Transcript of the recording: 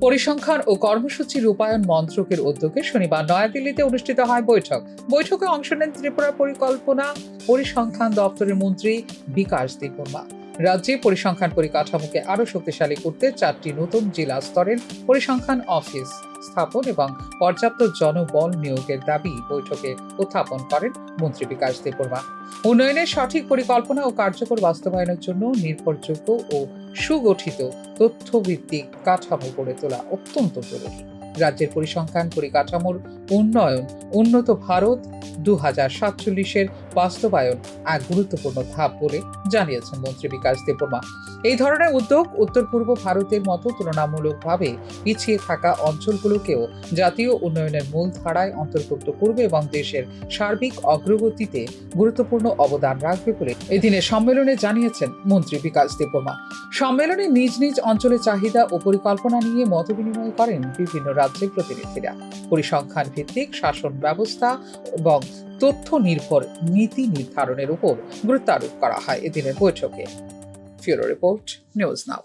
পরিসংখ্যান ও কর্মসূচি রূপায়ণ মন্ত্রকের উদ্যোগে শনিবার নয়াদিল্লিতে অনুষ্ঠিত হয় বৈঠক। বৈঠকে অংশ নেন ত্রিপুরা পরিকল্পনা পরিসংখ্যান দপ্তরের মন্ত্রী বিকাশ দেববর্মা রাজ্যে পরিসংখ্যান পরিকাঠামোকে আরও শক্তিশালী করতে চারটি নতুন জেলা স্তরের পরিসংখ্যান অফিস স্থাপন এবং পর্যাপ্ত জনবল নিয়োগের দাবি বৈঠকে উত্থাপন করেন মন্ত্রী বিকাশ দেববর্মা। উন্নয়নের সঠিক পরিকল্পনা ও কার্যকর বাস্তবায়নের জন্য নির্ভরযোগ্য ও সুগঠিত তথ্যভিত্তিক কাঠামো গড়ে তোলা অত্যন্ত জরুরি। রাজ্যের পরিসংখ্যান পরিকাঠামোর উন্নয়ন, উন্নত ভারত দু হাজার সাতচল্লিশের বাস্তবায়ন এক গুরুত্বপূর্ণ ধাপ বলে জানিয়েছেন মন্ত্রী বিকাশ দেববর্মা। এই ধরনের উদ্যোগ উত্তর পূর্ব ভারতের মতো তুলনামূলকভাবে পিছিয়ে থাকা অঞ্চলগুলোকেও জাতীয় উন্নয়নের মূল ধারায় অন্তর্ভুক্ত করবে এবং দেশের সার্বিক অগ্রগতিতে গুরুত্বপূর্ণ অবদান রাখবে বলে এদিনে সম্মেলনে জানিয়েছেন মন্ত্রী বিকাশ দেববর্মা। সম্মেলনে নিজ নিজ অঞ্চলের চাহিদা ও পরিকল্পনা নিয়ে মতবিনিময় করেন বিভিন্ন রাজ্যের প্রতিনিধিরা। পরিসংখ্যান ভিত্তিক শাসন ব্যবস্থা এবং তথ্য নির্ভর নীতি নির্ধারণের উপর গুরুত্ব আরোপ করা হয় এদিনের বৈঠকে। Bureau report, news now.